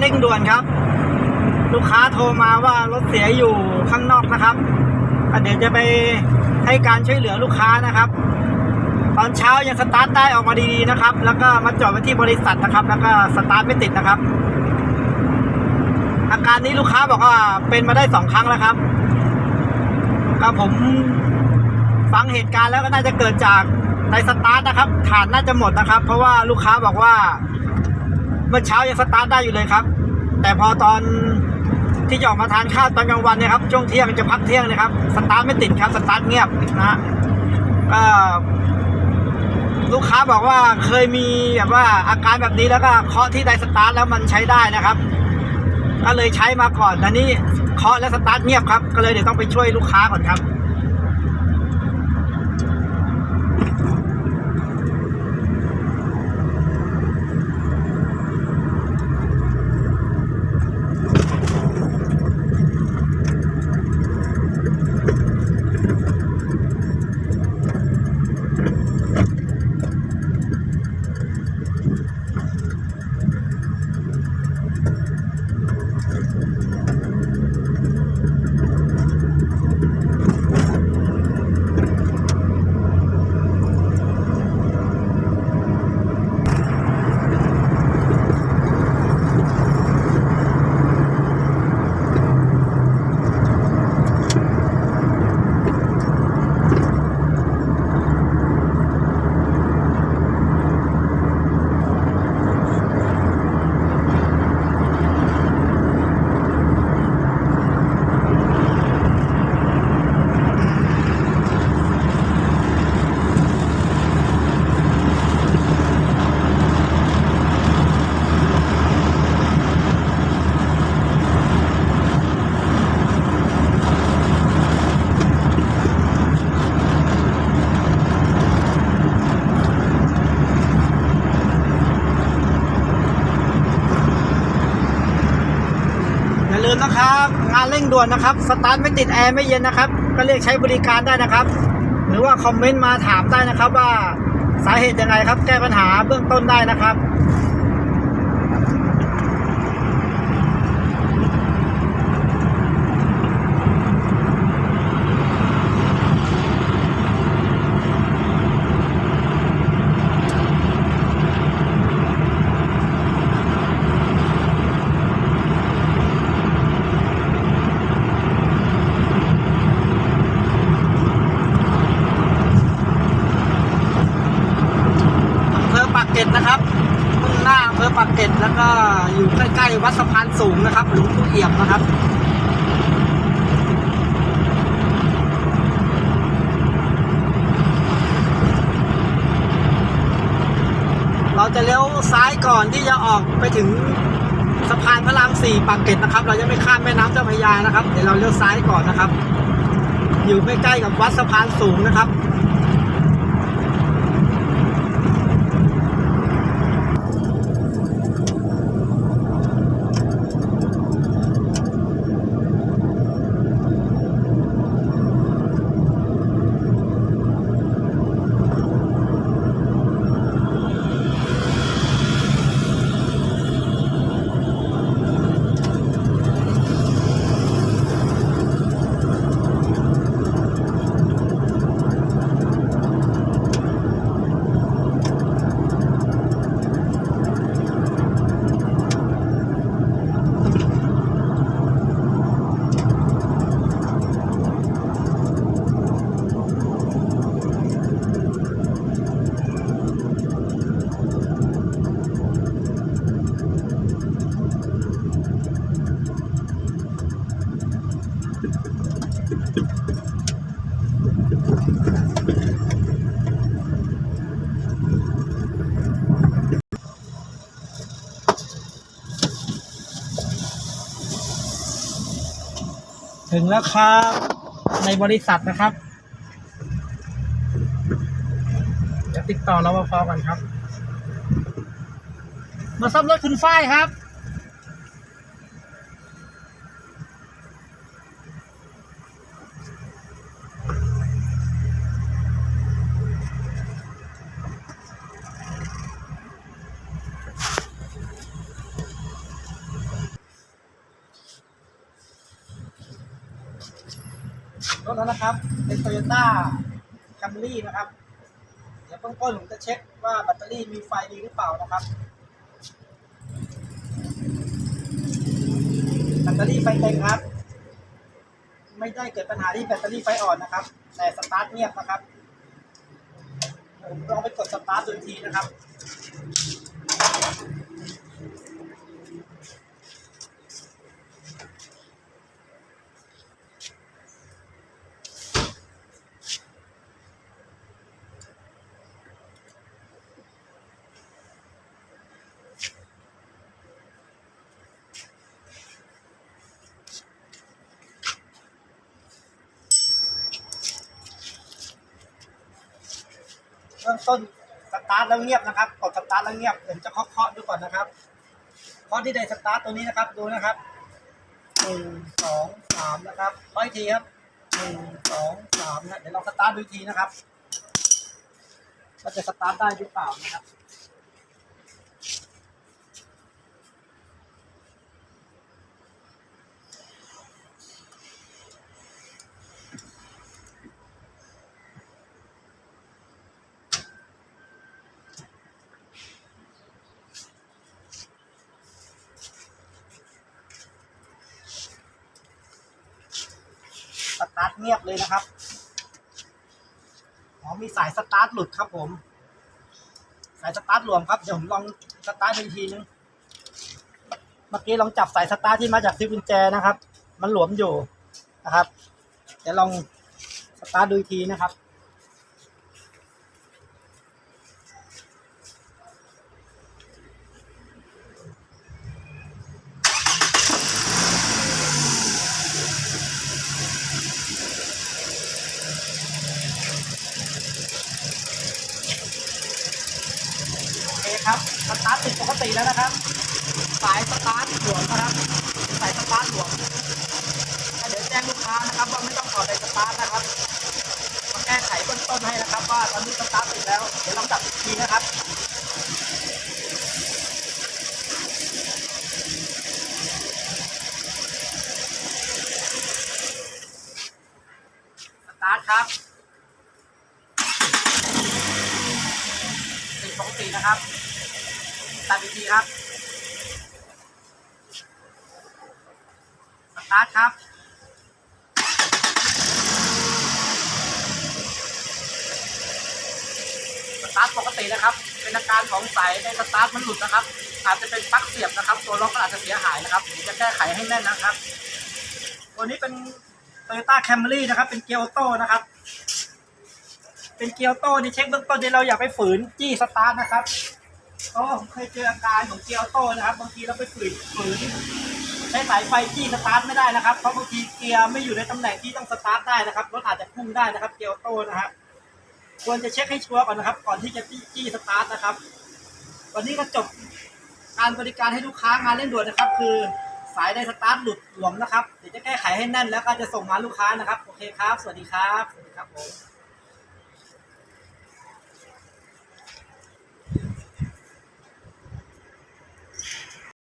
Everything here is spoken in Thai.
เร่งด่วนครับ ลูกค้าโทรมาว่ารถเสียอยู่ข้างนอกนะครับเดี๋ยวจะไปให้การช่วยเหลือลูกค้านะครับ ตอนเช้ายังสตาร์ทได้ออกมาดีๆนะครับ แล้วก็มาจอดไว้ที่บริษัทนะครับ แล้วก็สตาร์ทไม่ติดนะครับ อาการนี้ลูกค้าบอกว่าเป็นมาได้สองครั้งแล้วครับก็ผมฟังเหตุการณ์แล้วก็น่าจะเกิดจากในสตาร์ทนะครับฐานน่าจะหมดนะครับ เพราะว่าลูกค้าบอกว่า เมื่อเช้ายังสตาร์ทได้อยู่เลยครับ แต่พอตอนที่จะออกมาทานข้าวตอนกลางวันนี่ยครับ ช่วงเที่ยงจะพักเที่ยงนะครับ สตาร์ทไม่ติดครับ สตาร์ทเงียบนะฮะก็ลูกค้าบอกว่าเคยมีแบบว่าอาการแบบนี้แล้วก็เคาะที่ไดสตาร์ทแล้วมันใช้ได้นะครับ ก็เลยใช้มาก่อนแต่นี่เคาะและสตาร์ทเงียบครับ ก็เลยเดี๋ยวต้องไปช่วยลูกค้าก่อนครับ งานเร่งด่วนนะครับ สตาร์ทไม่ติดแอร์ไม่เย็นนะครับ ก็เรียกใช้บริการได้นะครับ หรือว่าคอมเมนต์มาถามได้นะครับว่าสาเหตุยังไงครับ แก้ปัญหาเบื้องต้นได้นะครับ อำเภอปากเกร็ดนะครับมุ่งหน้าอำเภอปากเกร็ ดแล้วก็อยู่ใกล้ๆวัดสะพานสูงนะครับหลวงปู่เอี่ยมนะครับเราจะเลี้ยวซ้ายก่อนที่จะออกไปถึงสะพานพระรามสี่ปากเกร็ดนะครับ เราจะไม่ข้ามแม่น้ำเจ้าพระยานะครับ เดี๋ยวเราเลี้ยวซ้ายก่อนนะครับ อยู่ใกล้ๆกับวัดสะพานสูงนะครับ ถึงแล้วครับ ในบริษัทนะครับเดี๋ยวติดต่อรปภกันครับ มาซ่อมรถคุณฝ้ายครับ แล้วนะครับ เป็นโตโยต้าแคมรี่นะครับ เดี๋ยวเบื้องต้นผมจะเช็คว่าแบตเตอรี่มีไฟดีหรือเปล่านะครับ แบตเตอรี่ไฟเต็มครับ ไม่ได้เกิดปัญหาที่แบตเตอรี่ไฟอ่อนนะครับ แต่สตาร์ทเงียบนะครับ ผมลองไปกดสตาร์ทดูทีนะครับ ต้นสตาร์ทแล้วเงียบนะครับ กดสตาร์ทแล้วเงียบผมจะเคาะเคาะดูก่อนนะครับเคาะที่ใดสตาร์ทตัวนี้นะครับ ดูนะครับหนึ่งสองสามนะครับร้อยทีครับหนึ่งสองสามนะเดี๋ยวลองสตาร์ทดูอีกทีนะครับว่าจะสตาร์ทได้หรือเปล่านะครับ เงียบเลยนะครับอ๋อมีสายสตาร์ทหลุดครับผม สายสตาร์ทหลวมครับเดี๋ยวผมลองสตาร์ทดูอีกทีนึงเมื่อกี้ลองจับสายสตาร์ทที่มาจากซิปกุญแจนะครับ มันหลวมอยู่นะครับเดี๋ยวลองสตาร์ทดูอีกทีนะครับ โอเคครับสตาร์ทติดปกติแล้วนะครับ สตาร์ทหลวมนะครับสายสตาร์ทหลวมเดี๋ยวแจ้งลูกค้านะครับว่าไม่ต้องต่อสายสตาร์ทนะครับมาแก้ไขเบื้องต้นให้นะครับ ว่าตอนนี้สตาร์ทติดแล้ว เดี๋ยวลองดับอีกทีนะครับสตาร์ทครับติดปกตินะครับตัดอีกทีครับ ตาร์ทครับสตาร์ทปกตินะครับ เป็นอาการของสายในสตาร์ทมันหลุดนะครับ อาจจะเป็นปลั๊กเสียบนะครับ ตัวล็อกก็อาจจะเสียหายนะครับผมจะแก้ไขให้แน่นนะครับ ตัวนี้เป็น Toyota Camry นะครับ เป็นเกียร์ออโต้นะครับ เป็นเกียร์ออโต้นี่เช็คเบื้องต้นที่เราอย่าไปฝืนจี้สตาร์ทนะครับเพราะผมเคยเจออาการของเกียร์ออโต้นะครับ บางทีเราไปฝืนฝืน ใช้สายไฟจี้สตาร์ทไม่ได้นะครับเพราะบางทีเกียร์ไม่อยู่ในตำแหน่งที่ต้องสตาร์ทได้นะครับรถอาจจะพุ่งได้นะครับเกียร์ออโต้นะครับควรจะเช็คให้ชัวร์ก่อนนะครับ ก่อนที่จะจี้จี้สตาร์ทนะครับ วันนี้ก็จบการบริการให้ลูกค้างานเร่งด่วนนะครับ คือสายในสตาร์ทหลุดหลวมนะครับเดี๋ยวจะแก้ไขให้แน่นแล้วก็จะส่งงานลูกค้านะครับโอเคครับ สวัสดีครับสวัสดีครับผม